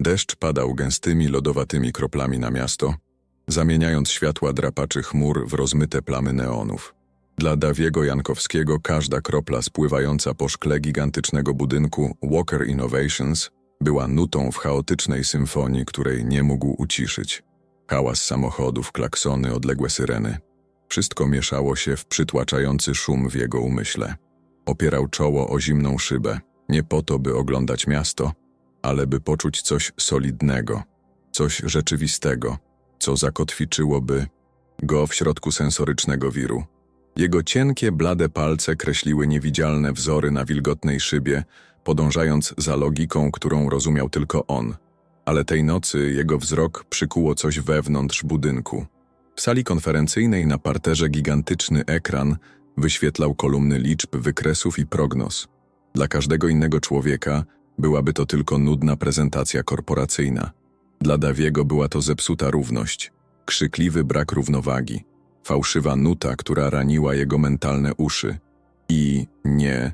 Deszcz padał gęstymi, lodowatymi kroplami na miasto, zamieniając światła drapaczy chmur w rozmyte plamy neonów. Dla Dawiego Jankowskiego każda kropla spływająca po szkle gigantycznego budynku Walker Innovations była nutą w chaotycznej symfonii, której nie mógł uciszyć. Hałas samochodów, klaksony, odległe syreny. Wszystko mieszało się w przytłaczający szum w jego umyśle. Opierał czoło o zimną szybę, nie po to, by oglądać miasto, ale by poczuć coś solidnego, coś rzeczywistego, co zakotwiczyłoby go w środku sensorycznego wiru. Jego cienkie, blade palce kreśliły niewidzialne wzory na wilgotnej szybie, podążając za logiką, którą rozumiał tylko on. Ale tej nocy jego wzrok przykuło coś wewnątrz budynku. W sali konferencyjnej na parterze gigantyczny ekran wyświetlał kolumny liczb, wykresów i prognoz. Dla każdego innego człowieka byłaby to tylko nudna prezentacja korporacyjna. Dla Dawiego była to zepsuta równość, krzykliwy brak równowagi, fałszywa nuta, która raniła jego mentalne uszy. I nie,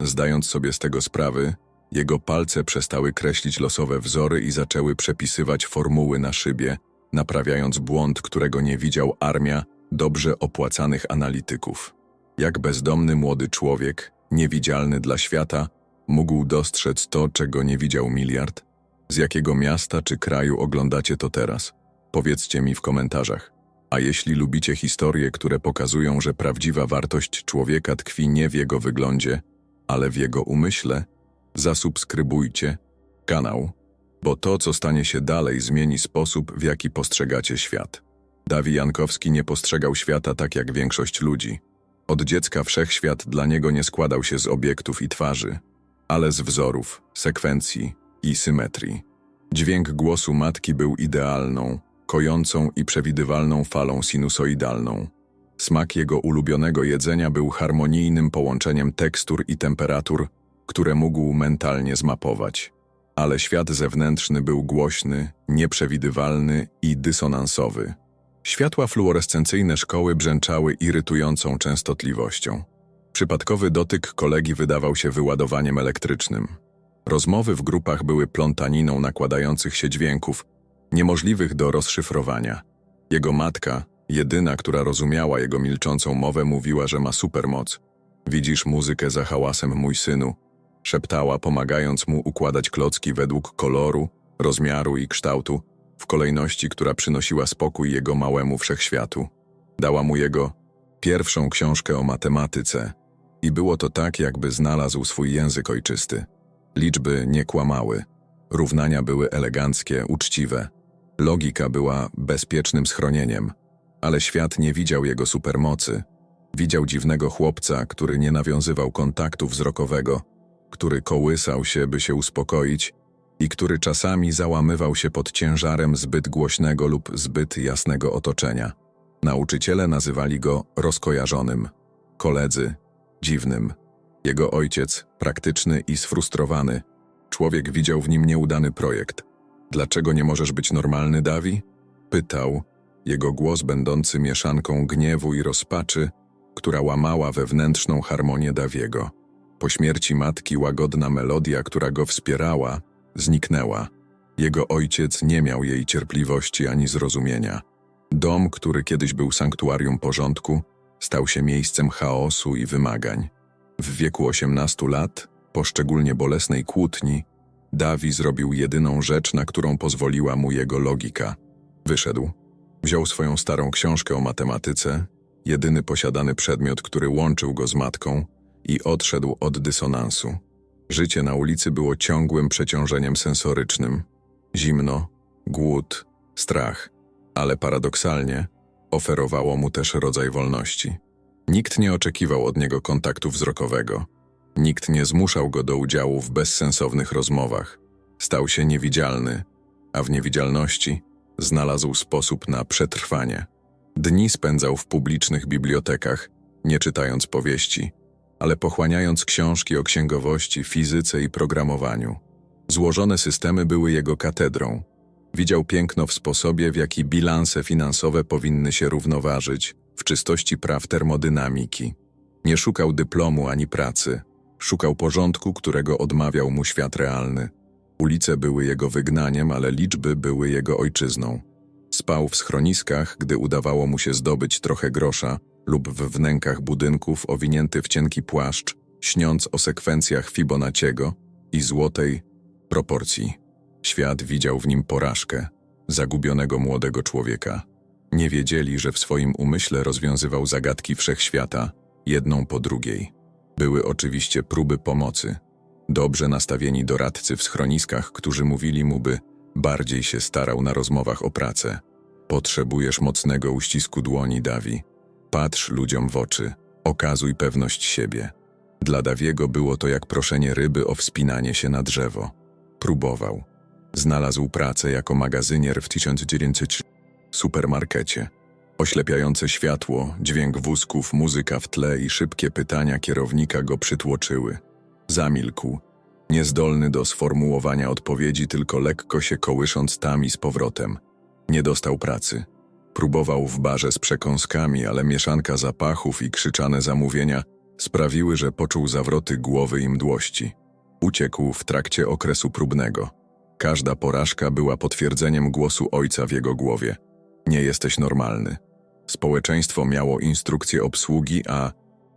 zdając sobie z tego sprawy, jego palce przestały kreślić losowe wzory i zaczęły przepisywać formuły na szybie, naprawiając błąd, którego nie widział armia dobrze opłacanych analityków. Jak bezdomny młody człowiek, niewidzialny dla świata, mógł dostrzec to, czego nie widział miliard? Z jakiego miasta czy kraju oglądacie to teraz? Powiedzcie mi w komentarzach. A jeśli lubicie historie, które pokazują, że prawdziwa wartość człowieka tkwi nie w jego wyglądzie, ale w jego umyśle, zasubskrybujcie kanał, bo to, co stanie się dalej, zmieni sposób, w jaki postrzegacie świat. Dawi Jankowski nie postrzegał świata tak jak większość ludzi. Od dziecka wszechświat dla niego nie składał się z obiektów i twarzy, ale z wzorów, sekwencji i symetrii. Dźwięk głosu matki był idealną, kojącą i przewidywalną falą sinusoidalną. Smak jego ulubionego jedzenia był harmonijnym połączeniem tekstur i temperatur, które mógł mentalnie zmapować. Ale świat zewnętrzny był głośny, nieprzewidywalny i dysonansowy. Światła fluorescencyjne szkoły brzęczały irytującą częstotliwością. Przypadkowy dotyk kolegi wydawał się wyładowaniem elektrycznym. Rozmowy w grupach były plątaniną nakładających się dźwięków, niemożliwych do rozszyfrowania. Jego matka, jedyna, która rozumiała jego milczącą mowę, mówiła, że ma supermoc. Widzisz muzykę za hałasem, mój synu, szeptała, pomagając mu układać klocki według koloru, rozmiaru i kształtu, w kolejności, która przynosiła spokój jego małemu wszechświatu. Dała mu jego pierwszą książkę o matematyce i było to tak, jakby znalazł swój język ojczysty. Liczby nie kłamały, równania były eleganckie, uczciwe, logika była bezpiecznym schronieniem, ale świat nie widział jego supermocy. Widział dziwnego chłopca, który nie nawiązywał kontaktu wzrokowego, który kołysał się, by się uspokoić i który czasami załamywał się pod ciężarem zbyt głośnego lub zbyt jasnego otoczenia. Nauczyciele nazywali go rozkojarzonym, koledzy dziwnym. Jego ojciec, praktyczny i sfrustrowany, człowiek widział w nim nieudany projekt. Dlaczego nie możesz być normalny, Dawi? Pytał, jego głos będący mieszanką gniewu i rozpaczy, która łamała wewnętrzną harmonię Dawiego. Po śmierci matki łagodna melodia, która go wspierała, zniknęła. Jego ojciec nie miał jej cierpliwości ani zrozumienia. Dom, który kiedyś był sanktuarium porządku, stał się miejscem chaosu i wymagań. W wieku 18 lat, po szczególnie bolesnej kłótni, Dawi zrobił jedyną rzecz, na którą pozwoliła mu jego logika. Wyszedł, wziął swoją starą książkę o matematyce, jedyny posiadany przedmiot, który łączył go z matką, i odszedł od dysonansu. Życie na ulicy było ciągłym przeciążeniem sensorycznym. Zimno, głód, strach, ale paradoksalnie oferowało mu też rodzaj wolności. Nikt nie oczekiwał od niego kontaktu wzrokowego. Nikt nie zmuszał go do udziału w bezsensownych rozmowach. Stał się niewidzialny, a w niewidzialności znalazł sposób na przetrwanie. Dni spędzał w publicznych bibliotekach, nie czytając powieści, ale pochłaniając książki o księgowości, fizyce i programowaniu. Złożone systemy były jego katedrą. Widział piękno w sposobie, w jaki bilanse finansowe powinny się równoważyć, w czystości praw termodynamiki. Nie szukał dyplomu ani pracy, szukał porządku, którego odmawiał mu świat realny. Ulice były jego wygnaniem, ale liczby były jego ojczyzną. Spał w schroniskach, gdy udawało mu się zdobyć trochę grosza lub w wnękach budynków owinięty w cienki płaszcz, śniąc o sekwencjach Fibonacciego i złotej proporcji. Świat widział w nim porażkę, zagubionego młodego człowieka. Nie wiedzieli, że w swoim umyśle rozwiązywał zagadki wszechświata, jedną po drugiej. Były oczywiście próby pomocy. Dobrze nastawieni doradcy w schroniskach, którzy mówili mu, by bardziej się starał na rozmowach o pracę. Potrzebujesz mocnego uścisku dłoni, Dawi. Patrz ludziom w oczy, okazuj pewność siebie. Dla Dawiego było to jak proszenie ryby o wspinanie się na drzewo. Próbował. Znalazł pracę jako magazynier w 1900 supermarkecie. Oślepiające światło, dźwięk wózków, muzyka w tle i szybkie pytania kierownika go przytłoczyły. Zamilkł, niezdolny do sformułowania odpowiedzi, tylko lekko się kołysząc tam i z powrotem. Nie dostał pracy. Próbował w barze z przekąskami, ale mieszanka zapachów i krzyczane zamówienia sprawiły, że poczuł zawroty głowy i mdłości. Uciekł w trakcie okresu próbnego. Każda porażka była potwierdzeniem głosu ojca w jego głowie. Nie jesteś normalny. Społeczeństwo miało instrukcję obsługi, a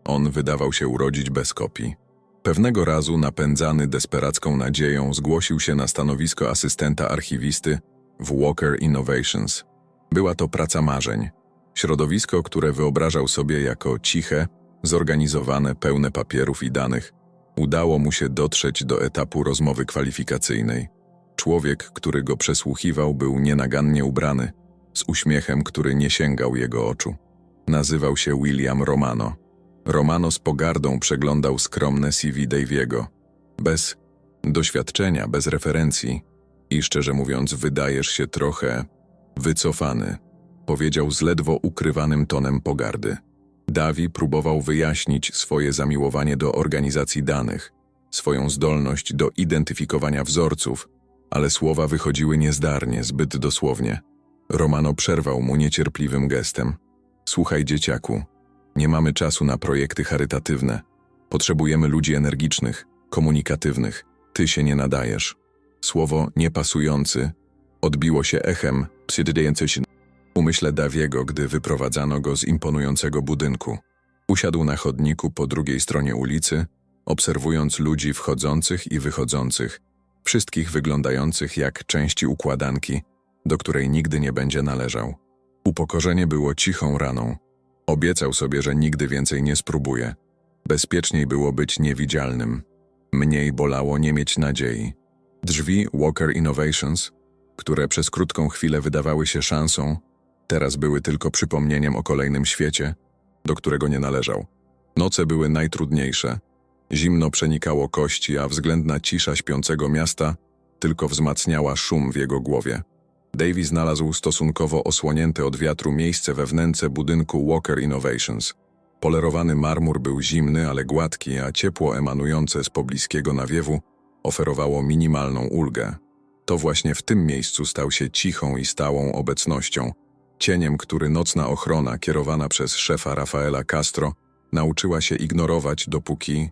on wydawał się urodzić bez kopii. Pewnego razu, napędzany desperacką nadzieją, zgłosił się na stanowisko asystenta archiwisty w Walker Innovations. Była to praca marzeń. Środowisko, które wyobrażał sobie jako ciche, zorganizowane, pełne papierów i danych, udało mu się dotrzeć do etapu rozmowy kwalifikacyjnej. Człowiek, który go przesłuchiwał, był nienagannie ubrany, z uśmiechem, który nie sięgał jego oczu. Nazywał się William Romano. Romano z pogardą przeglądał skromne CV Daviego. Bez doświadczenia, bez referencji i szczerze mówiąc, wydajesz się trochę wycofany, powiedział z ledwo ukrywanym tonem pogardy. Davi próbował wyjaśnić swoje zamiłowanie do organizacji danych, swoją zdolność do identyfikowania wzorców, ale słowa wychodziły niezdarnie, zbyt dosłownie. Romano przerwał mu niecierpliwym gestem. Słuchaj, dzieciaku, nie mamy czasu na projekty charytatywne. Potrzebujemy ludzi energicznych, komunikatywnych. Ty się nie nadajesz. Słowo niepasujący odbiło się echem psydydające się umyśle Dawiego, gdy wyprowadzano go z imponującego budynku. Usiadł na chodniku po drugiej stronie ulicy, obserwując ludzi wchodzących i wychodzących, wszystkich wyglądających jak części układanki, do której nigdy nie będzie należał. Upokorzenie było cichą raną. Obiecał sobie, że nigdy więcej nie spróbuje. Bezpieczniej było być niewidzialnym. Mniej bolało nie mieć nadziei. Drzwi Walker Innovations, które przez krótką chwilę wydawały się szansą, teraz były tylko przypomnieniem o kolejnym świecie, do którego nie należał. Noce były najtrudniejsze. Zimno przenikało kości, a względna cisza śpiącego miasta tylko wzmacniała szum w jego głowie. Davy znalazł stosunkowo osłonięte od wiatru miejsce we budynku Walker Innovations. Polerowany marmur był zimny, ale gładki, a ciepło emanujące z pobliskiego nawiewu oferowało minimalną ulgę. To właśnie w tym miejscu stał się cichą i stałą obecnością, cieniem, który nocna ochrona kierowana przez szefa Rafaela Castro nauczyła się ignorować, dopóki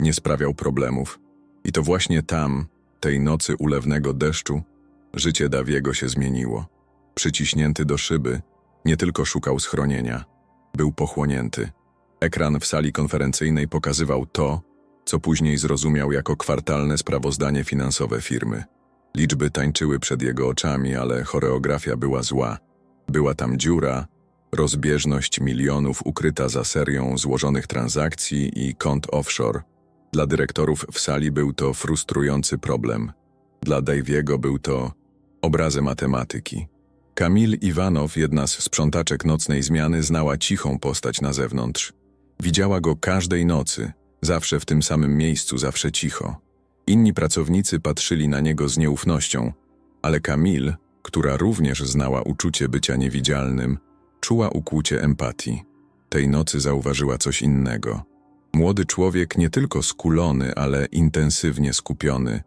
nie sprawiał problemów. I to właśnie tam, tej nocy ulewnego deszczu, życie Dawiego się zmieniło. Przyciśnięty do szyby, nie tylko szukał schronienia, był pochłonięty. Ekran w sali konferencyjnej pokazywał to, co później zrozumiał jako kwartalne sprawozdanie finansowe firmy. Liczby tańczyły przed jego oczami, ale choreografia była zła. Była tam dziura, rozbieżność milionów ukryta za serią złożonych transakcji i kont offshore. Dla dyrektorów w sali był to frustrujący problem. Dla Daviego był to obrazy matematyki. Kamil Iwanow, jedna z sprzątaczek nocnej zmiany, znała cichą postać na zewnątrz. Widziała go każdej nocy, zawsze w tym samym miejscu, zawsze cicho. Inni pracownicy patrzyli na niego z nieufnością, ale Kamil, która również znała uczucie bycia niewidzialnym, czuła ukłucie empatii. Tej nocy zauważyła coś innego. Młody człowiek nie tylko skulony, ale intensywnie skupiony.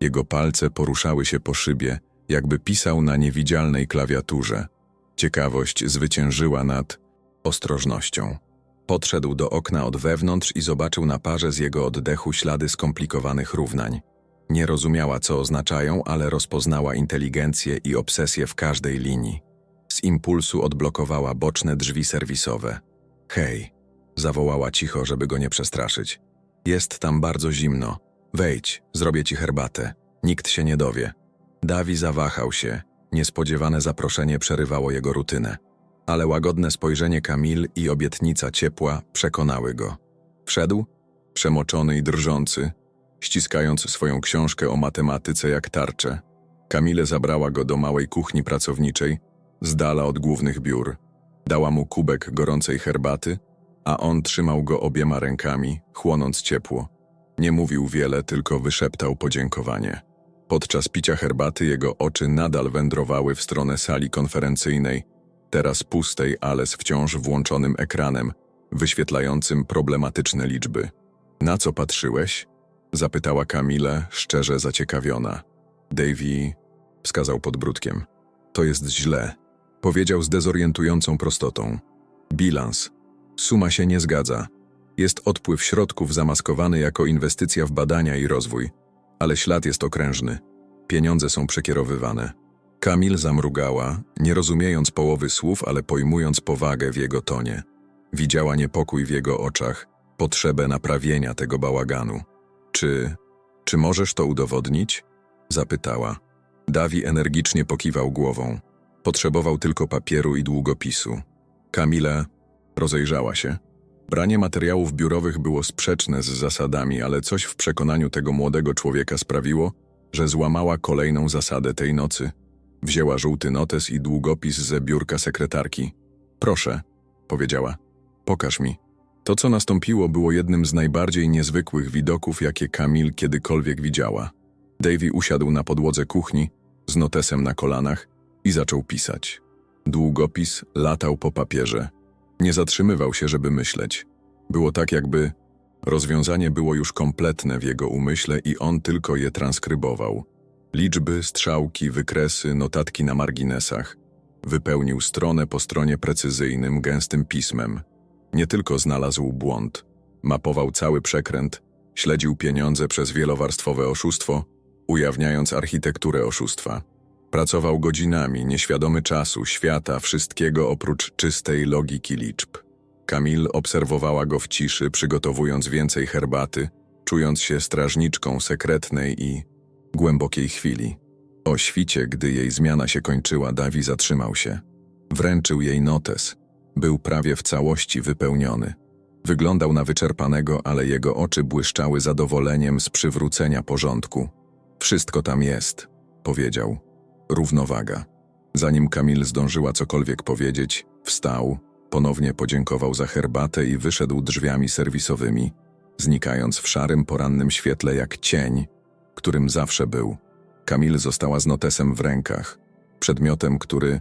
Jego palce poruszały się po szybie, jakby pisał na niewidzialnej klawiaturze. Ciekawość zwyciężyła nad ostrożnością. Podszedł do okna od wewnątrz i zobaczył na parze z jego oddechu ślady skomplikowanych równań. Nie rozumiała, co oznaczają, ale rozpoznała inteligencję i obsesję w każdej linii. Z impulsu odblokowała boczne drzwi serwisowe. Hej, zawołała cicho, żeby go nie przestraszyć. Jest tam bardzo zimno. Wejdź, zrobię ci herbatę. Nikt się nie dowie. Dawi zawahał się. Niespodziewane zaproszenie przerywało jego rutynę. Ale łagodne spojrzenie Kamil i obietnica ciepła przekonały go. Wszedł, przemoczony i drżący, ściskając swoją książkę o matematyce jak tarczę. Kamile zabrała go do małej kuchni pracowniczej, z dala od głównych biur. Dała mu kubek gorącej herbaty, a on trzymał go obiema rękami, chłonąc ciepło. Nie mówił wiele, tylko wyszeptał podziękowanie. Podczas picia herbaty jego oczy nadal wędrowały w stronę sali konferencyjnej, teraz pustej, ale z wciąż włączonym ekranem, wyświetlającym problematyczne liczby. Na co patrzyłeś? Zapytała Kamile, szczerze zaciekawiona. Davy wskazał podbródkiem. To jest źle. Powiedział z dezorientującą prostotą. Bilans. Suma się nie zgadza. Jest odpływ środków zamaskowany jako inwestycja w badania i rozwój, ale ślad jest okrężny. Pieniądze są przekierowywane. Kamil zamrugała, nie rozumiejąc połowy słów, ale pojmując powagę w jego tonie. Widziała niepokój w jego oczach, potrzebę naprawienia tego bałaganu. Czy... czy możesz to udowodnić? Zapytała. Dawi energicznie pokiwał głową. Potrzebował tylko papieru i długopisu. Kamila rozejrzała się. Branie materiałów biurowych było sprzeczne z zasadami, ale coś w przekonaniu tego młodego człowieka sprawiło, że złamała kolejną zasadę tej nocy. Wzięła żółty notes i długopis ze biurka sekretarki. Proszę, powiedziała. Pokaż mi. To, co nastąpiło, było jednym z najbardziej niezwykłych widoków, jakie Kamil kiedykolwiek widziała. Davy usiadł na podłodze kuchni, z notesem na kolanach i zaczął pisać. Długopis latał po papierze. Nie zatrzymywał się, żeby myśleć. Było tak, jakby rozwiązanie było już kompletne w jego umyśle i on tylko je transkrybował. Liczby, strzałki, wykresy, notatki na marginesach. Wypełnił stronę po stronie precyzyjnym, gęstym pismem. Nie tylko znalazł błąd, mapował cały przekręt, śledził pieniądze przez wielowarstwowe oszustwo, ujawniając architekturę oszustwa. Pracował godzinami, nieświadomy czasu, świata, wszystkiego oprócz czystej logiki liczb. Kamil obserwowała go w ciszy, przygotowując więcej herbaty, czując się strażniczką sekretnej i głębokiej chwili. O świcie, gdy jej zmiana się kończyła, Dawi zatrzymał się. Wręczył jej notes. Był prawie w całości wypełniony. Wyglądał na wyczerpanego, ale jego oczy błyszczały zadowoleniem z przywrócenia porządku. Wszystko tam jest, powiedział. Równowaga. Zanim Kamil zdążyła cokolwiek powiedzieć, wstał, ponownie podziękował za herbatę i wyszedł drzwiami serwisowymi, znikając w szarym porannym świetle jak cień, którym zawsze był. Kamil została z notesem w rękach, przedmiotem, który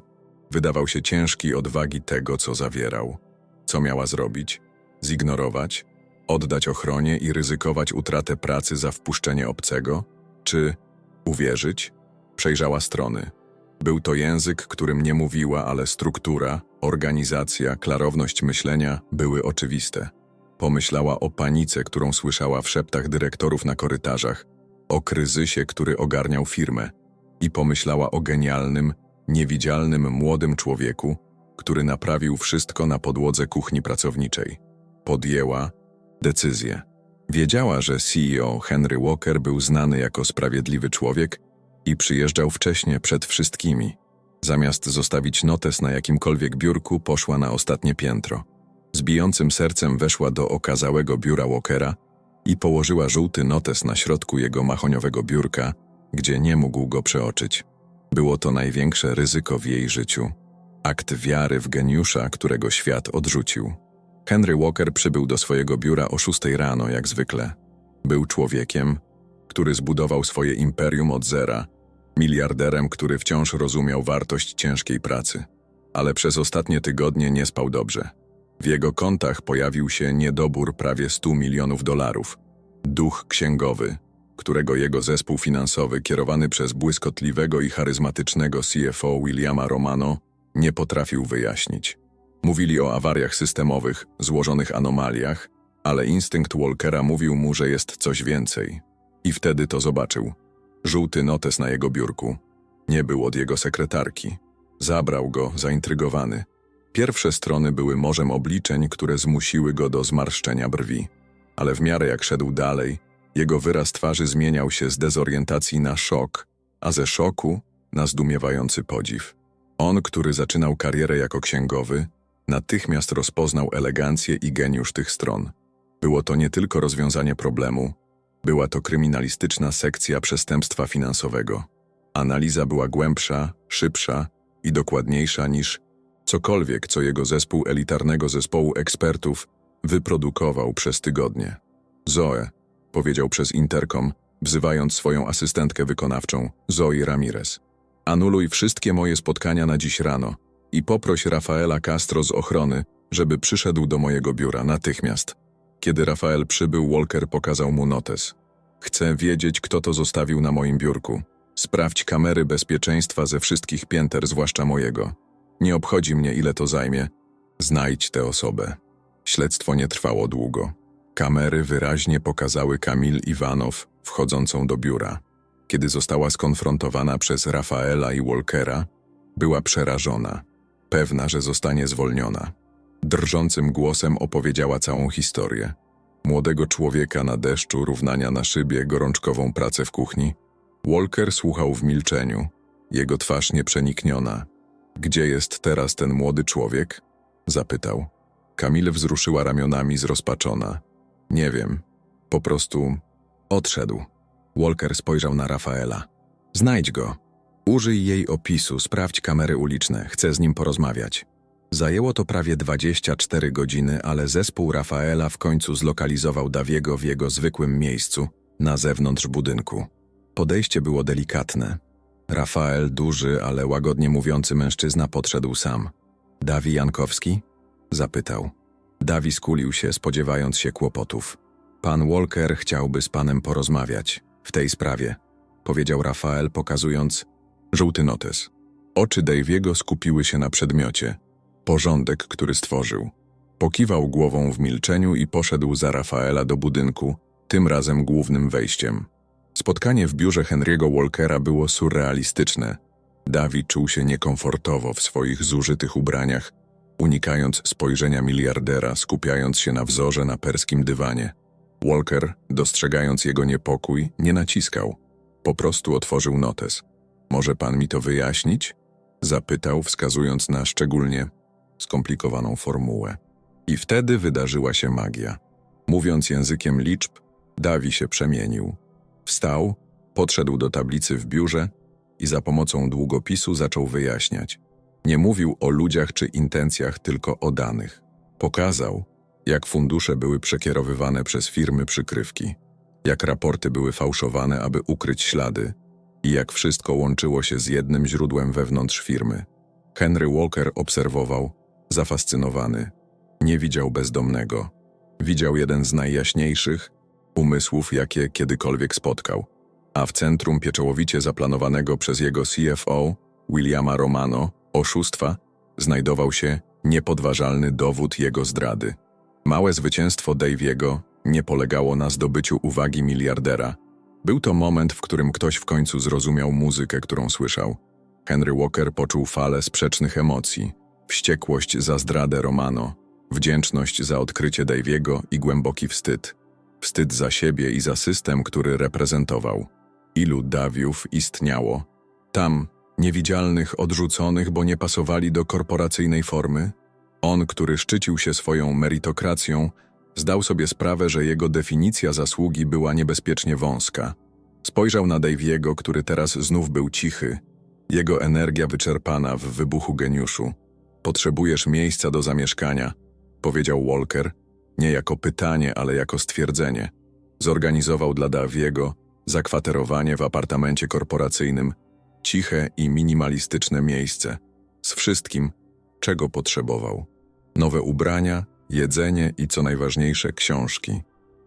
wydawał się ciężki od wagi tego, co zawierał. Co miała zrobić? Zignorować? Oddać ochronie i ryzykować utratę pracy za wpuszczenie obcego? Czy uwierzyć? Przejrzała strony. Był to język, którym nie mówiła, ale struktura, organizacja, klarowność myślenia były oczywiste. Pomyślała o panice, którą słyszała w szeptach dyrektorów na korytarzach, o kryzysie, który ogarniał firmę, i pomyślała o genialnym, niewidzialnym młodym człowieku, który naprawił wszystko na podłodze kuchni pracowniczej. Podjęła decyzję. Wiedziała, że CEO Henry Walker był znany jako sprawiedliwy człowiek i przyjeżdżał wcześnie przed wszystkimi. Zamiast zostawić notes na jakimkolwiek biurku, poszła na ostatnie piętro. Z bijącym sercem weszła do okazałego biura Walkera i położyła żółty notes na środku jego mahoniowego biurka, gdzie nie mógł go przeoczyć. Było to największe ryzyko w jej życiu. Akt wiary w geniusza, którego świat odrzucił. Henry Walker przybył do swojego biura o szóstej rano, jak zwykle. Był człowiekiem, który zbudował swoje imperium od zera, miliarderem, który wciąż rozumiał wartość ciężkiej pracy. Ale przez ostatnie tygodnie nie spał dobrze. W jego kontach pojawił się niedobór prawie 100 milionów dolarów. Duch księgowy, którego jego zespół finansowy, kierowany przez błyskotliwego i charyzmatycznego CFO Williama Romano, nie potrafił wyjaśnić. Mówili o awariach systemowych, złożonych anomaliach, ale instynkt Walkera mówił mu, że jest coś więcej. I wtedy to zobaczył. Żółty notes na jego biurku. Nie był od jego sekretarki. Zabrał go, zaintrygowany. Pierwsze strony były morzem obliczeń, które zmusiły go do zmarszczenia brwi. Ale w miarę jak szedł dalej, jego wyraz twarzy zmieniał się z dezorientacji na szok, a ze szoku na zdumiewający podziw. On, który zaczynał karierę jako księgowy, natychmiast rozpoznał elegancję i geniusz tych stron. Było to nie tylko rozwiązanie problemu, była to kryminalistyczna sekcja przestępstwa finansowego. Analiza była głębsza, szybsza i dokładniejsza niż cokolwiek, co jego zespół elitarnego zespołu ekspertów wyprodukował przez tygodnie. Zoe, powiedział przez interkom, wzywając swoją asystentkę wykonawczą, Zoe Ramirez. Anuluj wszystkie moje spotkania na dziś rano i poproś Rafaela Castro z ochrony, żeby przyszedł do mojego biura natychmiast. Kiedy Rafael przybył, Walker pokazał mu notes. Chcę wiedzieć, kto to zostawił na moim biurku. Sprawdź kamery bezpieczeństwa ze wszystkich pięter, zwłaszcza mojego. Nie obchodzi mnie, ile to zajmie. Znajdź tę osobę. Śledztwo nie trwało długo. Kamery wyraźnie pokazały Kamil Iwanow wchodzącą do biura. Kiedy została skonfrontowana przez Rafaela i Walkera, była przerażona, pewna, że zostanie zwolniona. Drżącym głosem opowiedziała całą historię. Młodego człowieka na deszczu, równania na szybie, gorączkową pracę w kuchni. Walker słuchał w milczeniu, jego twarz nieprzenikniona. Gdzie jest teraz ten młody człowiek? Zapytał. Kamil wzruszyła ramionami zrozpaczona. Nie wiem. Po prostu odszedł. Walker spojrzał na Rafaela. Znajdź go. Użyj jej opisu, sprawdź kamery uliczne, chcę z nim porozmawiać. Zajęło to prawie 24 godziny, ale zespół Rafaela w końcu zlokalizował Dawiego w jego zwykłym miejscu, na zewnątrz budynku. Podejście było delikatne. Rafael, duży, ale łagodnie mówiący mężczyzna, podszedł sam. Dawi Jankowski? Zapytał. Dawi skulił się, spodziewając się kłopotów. Pan Walker chciałby z panem porozmawiać w tej sprawie, powiedział Rafael, pokazując żółty notes. Oczy Daviego skupiły się na przedmiocie. Porządek, który stworzył. Pokiwał głową w milczeniu i poszedł za Rafaela do budynku, tym razem głównym wejściem. Spotkanie w biurze Henry'ego Walkera było surrealistyczne. Dawi czuł się niekomfortowo w swoich zużytych ubraniach, unikając spojrzenia miliardera, skupiając się na wzorze na perskim dywanie. Walker, dostrzegając jego niepokój, nie naciskał. Po prostu otworzył notes. Może pan mi to wyjaśnić? Zapytał, wskazując na szczególnie skomplikowaną formułę. I wtedy wydarzyła się magia. Mówiąc językiem liczb, Dawi się przemienił. Wstał, podszedł do tablicy w biurze i za pomocą długopisu zaczął wyjaśniać. Nie mówił o ludziach czy intencjach, tylko o danych. Pokazał, jak fundusze były przekierowywane przez firmy przykrywki, jak raporty były fałszowane, aby ukryć ślady i jak wszystko łączyło się z jednym źródłem wewnątrz firmy. Henry Walker obserwował, zafascynowany. Nie widział bezdomnego. Widział jeden z najjaśniejszych umysłów, jakie kiedykolwiek spotkał. A w centrum pieczołowicie zaplanowanego przez jego CFO, Williama Romano, oszustwa, znajdował się niepodważalny dowód jego zdrady. Małe zwycięstwo Daviego nie polegało na zdobyciu uwagi miliardera. Był to moment, w którym ktoś w końcu zrozumiał muzykę, którą słyszał. Henry Walker poczuł falę sprzecznych emocji. Wściekłość za zdradę Romano, wdzięczność za odkrycie Daviego i głęboki wstyd. Wstyd za siebie i za system, który reprezentował. Ilu Dawiów istniało? Tam, niewidzialnych, odrzuconych, bo nie pasowali do korporacyjnej formy? On, który szczycił się swoją meritokracją, zdał sobie sprawę, że jego definicja zasługi była niebezpiecznie wąska. Spojrzał na Daviego, który teraz znów był cichy, jego energia wyczerpana w wybuchu geniuszu. Potrzebujesz miejsca do zamieszkania, powiedział Walker, nie jako pytanie, ale jako stwierdzenie. Zorganizował dla Daviego zakwaterowanie w apartamencie korporacyjnym, ciche i minimalistyczne miejsce, z wszystkim, czego potrzebował. Nowe ubrania, jedzenie i co najważniejsze książki.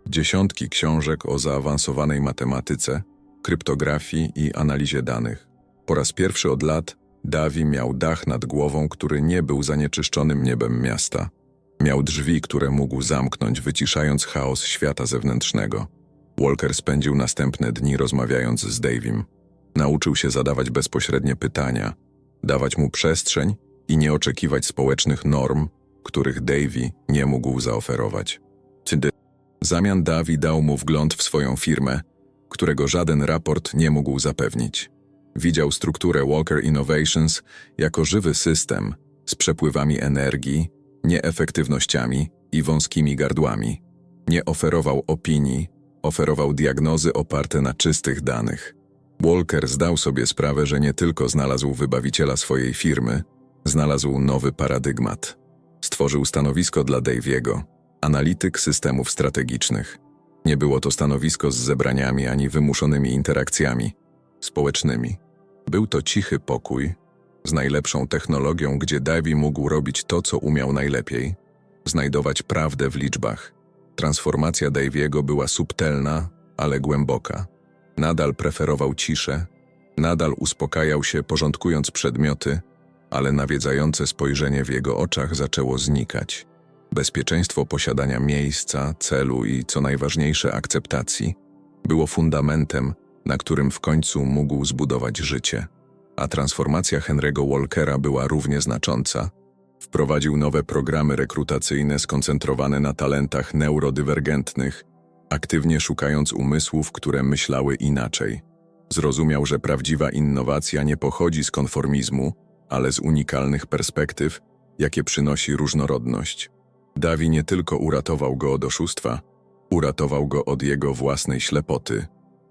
Dziesiątki książek o zaawansowanej matematyce, kryptografii i analizie danych. Po raz pierwszy od lat Dawi miał dach nad głową, który nie był zanieczyszczonym niebem miasta. Miał drzwi, które mógł zamknąć, wyciszając chaos świata zewnętrznego. Walker spędził następne dni rozmawiając z Davim. Nauczył się zadawać bezpośrednie pytania, dawać mu przestrzeń i nie oczekiwać społecznych norm, których Davy nie mógł zaoferować. Zamian Davi dał mu wgląd w swoją firmę, którego żaden raport nie mógł zapewnić. Widział strukturę Walker Innovations jako żywy system z przepływami energii, nieefektywnościami i wąskimi gardłami. Nie oferował opinii, oferował diagnozy oparte na czystych danych. Walker zdał sobie sprawę, że nie tylko znalazł wybawiciela swojej firmy, znalazł nowy paradygmat. Stworzył stanowisko dla Daviego, analityk systemów strategicznych. Nie było to stanowisko z zebraniami ani wymuszonymi interakcjami społecznymi. Był to cichy pokój z najlepszą technologią, gdzie Davy mógł robić to, co umiał najlepiej znajdować prawdę w liczbach. Transformacja Daviego była subtelna, ale głęboka. Nadal preferował ciszę, nadal uspokajał się, porządkując przedmioty, ale nawiedzające spojrzenie w jego oczach zaczęło znikać. Bezpieczeństwo posiadania miejsca, celu i, co najważniejsze, akceptacji było fundamentem, na którym w końcu mógł zbudować życie. A transformacja Henry'ego Walkera była równie znacząca. Wprowadził nowe programy rekrutacyjne skoncentrowane na talentach neurodywergentnych, aktywnie szukając umysłów, które myślały inaczej. Zrozumiał, że prawdziwa innowacja nie pochodzi z konformizmu, ale z unikalnych perspektyw, jakie przynosi różnorodność. Dawi nie tylko uratował go od oszustwa, uratował go od jego własnej ślepoty.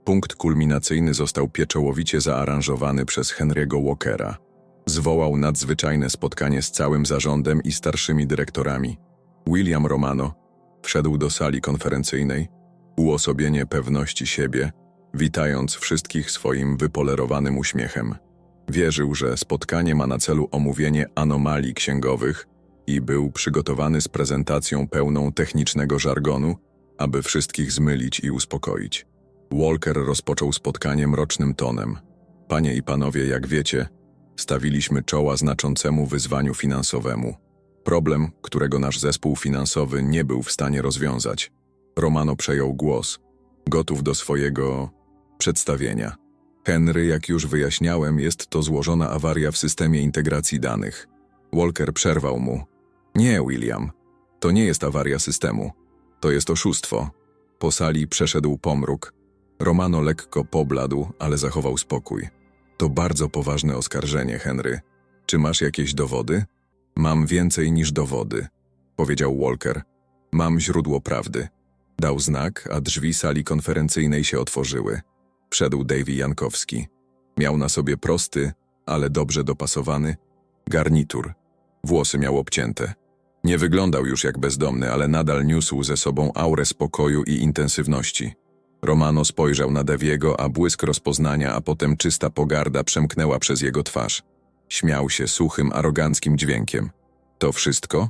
Punkt kulminacyjny został pieczołowicie zaaranżowany przez Henry'ego Walkera. Zwołał nadzwyczajne spotkanie z całym zarządem i starszymi dyrektorami. William Romano wszedł do sali konferencyjnej, uosobienie pewności siebie, witając wszystkich swoim wypolerowanym uśmiechem. Wierzył, że spotkanie ma na celu omówienie anomalii księgowych i był przygotowany z prezentacją pełną technicznego żargonu, aby wszystkich zmylić i uspokoić. Walker rozpoczął spotkanie mrocznym tonem. Panie i panowie, jak wiecie, stawiliśmy czoła znaczącemu wyzwaniu finansowemu. Problem, którego nasz zespół finansowy nie był w stanie rozwiązać. Romano przejął głos, gotów do swojego przedstawienia. Henry, jak już wyjaśniałem, jest to złożona awaria w systemie integracji danych. Walker przerwał mu. Nie, William, to nie jest awaria systemu. To jest oszustwo. Po sali przeszedł pomruk. Romano lekko pobladł, ale zachował spokój. To bardzo poważne oskarżenie, Henry. Czy masz jakieś dowody? Mam więcej niż dowody, powiedział Walker. Mam źródło prawdy. Dał znak, a drzwi sali konferencyjnej się otworzyły. Wszedł Davy Jankowski. Miał na sobie prosty, ale dobrze dopasowany garnitur. Włosy miał obcięte. Nie wyglądał już jak bezdomny, ale nadal niósł ze sobą aurę spokoju i intensywności. Romano spojrzał na Daviego, a błysk rozpoznania, a potem czysta pogarda przemknęła przez jego twarz. Śmiał się suchym, aroganckim dźwiękiem. To wszystko?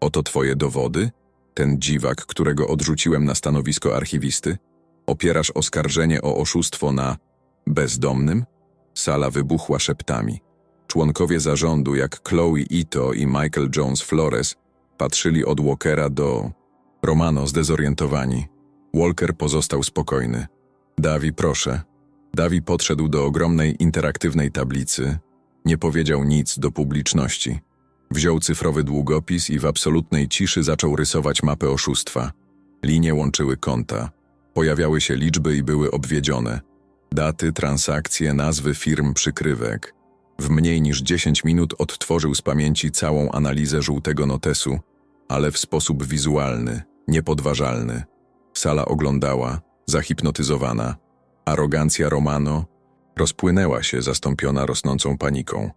Oto twoje dowody? Ten dziwak, którego odrzuciłem na stanowisko archiwisty? Opierasz oskarżenie o oszustwo na bezdomnym? Sala wybuchła szeptami. Członkowie zarządu, jak Chloe Ito i Michael Jones Flores, patrzyli od Walkera do Romano zdezorientowani. Walker pozostał spokojny. Davi, proszę. Davi podszedł do ogromnej interaktywnej tablicy. Nie powiedział nic do publiczności. Wziął cyfrowy długopis i w absolutnej ciszy zaczął rysować mapę oszustwa. Linie łączyły konta. Pojawiały się liczby i były obwiedzione. Daty, transakcje, nazwy firm, przykrywek. W mniej niż 10 minut odtworzył z pamięci całą analizę żółtego notesu, ale w sposób wizualny, niepodważalny. Sala oglądała, zahipnotyzowana. Arogancja Romano rozpłynęła się, zastąpiona rosnącą paniką.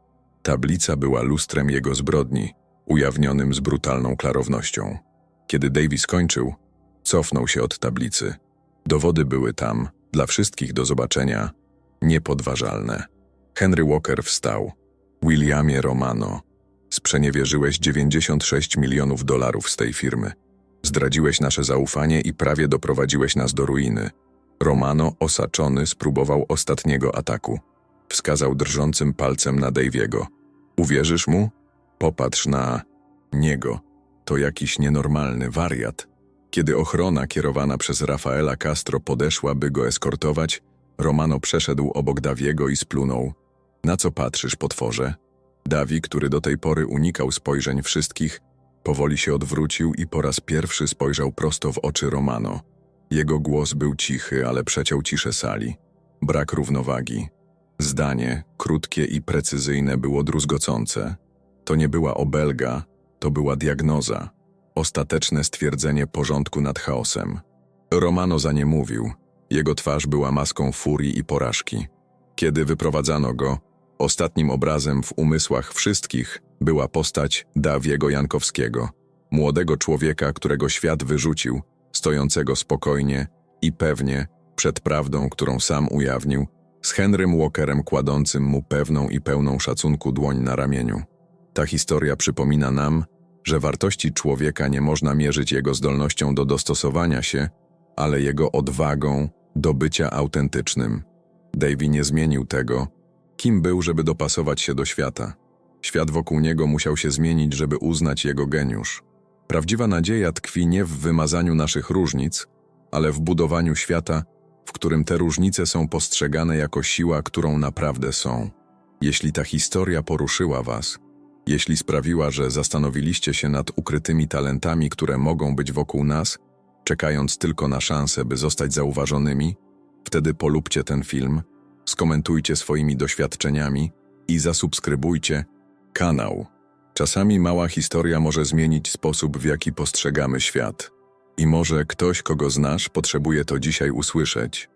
Tablica była lustrem jego zbrodni, ujawnionym z brutalną klarownością. Kiedy Davy skończył, cofnął się od tablicy. Dowody były tam, dla wszystkich do zobaczenia, niepodważalne. Henry Walker wstał. Williamie Romano, sprzeniewierzyłeś 96 milionów dolarów z tej firmy. Zdradziłeś nasze zaufanie i prawie doprowadziłeś nas do ruiny. Romano, osaczony, spróbował ostatniego ataku. Wskazał drżącym palcem na Daviego. Uwierzysz mu? Popatrz na niego. To jakiś nienormalny wariat. Kiedy ochrona kierowana przez Rafaela Castro podeszła, by go eskortować, Romano przeszedł obok Dawiego i splunął. Na co patrzysz, potworze? Dawi, który do tej pory unikał spojrzeń wszystkich, powoli się odwrócił i po raz pierwszy spojrzał prosto w oczy Romano. Jego głos był cichy, ale przeciął ciszę sali. Brak równowagi. Zdanie, krótkie i precyzyjne, było druzgocące. To nie była obelga, to była diagnoza. Ostateczne stwierdzenie porządku nad chaosem. Romano za nie mówił. Jego twarz była maską furii i porażki. Kiedy wyprowadzano go, ostatnim obrazem w umysłach wszystkich była postać Dawiego Jankowskiego, młodego człowieka, którego świat wyrzucił, stojącego spokojnie i pewnie przed prawdą, którą sam ujawnił, z Henrym Walkerem kładącym mu pewną i pełną szacunku dłoń na ramieniu. Ta historia przypomina nam, że wartości człowieka nie można mierzyć jego zdolnością do dostosowania się, ale jego odwagą do bycia autentycznym. Davy nie zmienił tego, kim był, żeby dopasować się do świata. Świat wokół niego musiał się zmienić, żeby uznać jego geniusz. Prawdziwa nadzieja tkwi nie w wymazaniu naszych różnic, ale w budowaniu świata, w którym te różnice są postrzegane jako siła, którą naprawdę są. Jeśli ta historia poruszyła Was, jeśli sprawiła, że zastanowiliście się nad ukrytymi talentami, które mogą być wokół nas, czekając tylko na szansę, by zostać zauważonymi, wtedy polubcie ten film, skomentujcie swoimi doświadczeniami i zasubskrybujcie kanał. Czasami mała historia może zmienić sposób, w jaki postrzegamy świat. I może ktoś, kogo znasz, potrzebuje to dzisiaj usłyszeć.